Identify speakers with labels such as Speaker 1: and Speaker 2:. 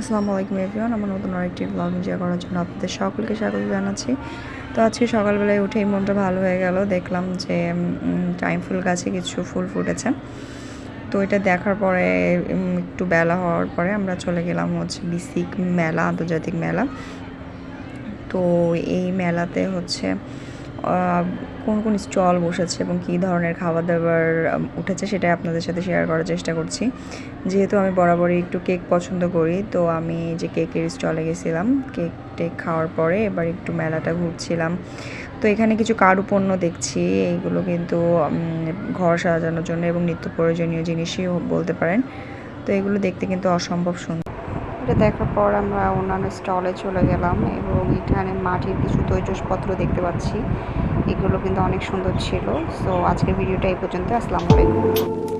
Speaker 1: আসসালামু আলাইকুম এভরিওয়ান আমার নতুন আরেকটি ব্লগ এনজয় করার জন্য আপনাদের সকলকে স্বাগত জানাচ্ছি। তো আজকে সকালবেলায় উঠেই মনটা ভালো হয়ে গেল, দেখলাম যে টাইম ফুল গাছে কিছু ফুল ফুটেছে। তো এটা দেখার পরে একটু বেলা হওয়ার পরে আমরা চলে গেলাম হচ্ছে বিসিক মেলা, আন্তর্জাতিক মেলা। তো এই মেলাতে হচ্ছে কোন কোন স্টল বসেছে এবং কী ধরনের খাবার দাবার উঠেছে সেটাই আপনাদের সাথে শেয়ার করার চেষ্টা করছি। যেহেতু আমি বরাবরই একটু কেক পছন্দ করি, তো আমি যে কেকের স্টলে গেছিলাম কেক টেক খাওয়ার পরে এবার একটু মেলাটা ঘুরছিলাম। তো এখানে কিছু কারুপণ্য দেখছি, এইগুলো কিন্তু ঘর সাজানোর জন্য এবং নিত্য প্রয়োজনীয় জিনিসই বলতে পারেন। তো এগুলো দেখতে কিন্তু অসম্ভব সুন্দর এটা দেখার পর আমরা অন্যান্য স্টলে চলে গেলাম এবং এখানে মাটির কিছু তৈজসপত্র দেখতে পাচ্ছি। এগুলো কিন্তু অনেক সুন্দর ছিল। সো আজকের ভিডিওটা এই পর্যন্ত। আসসালামু আলাইকুম।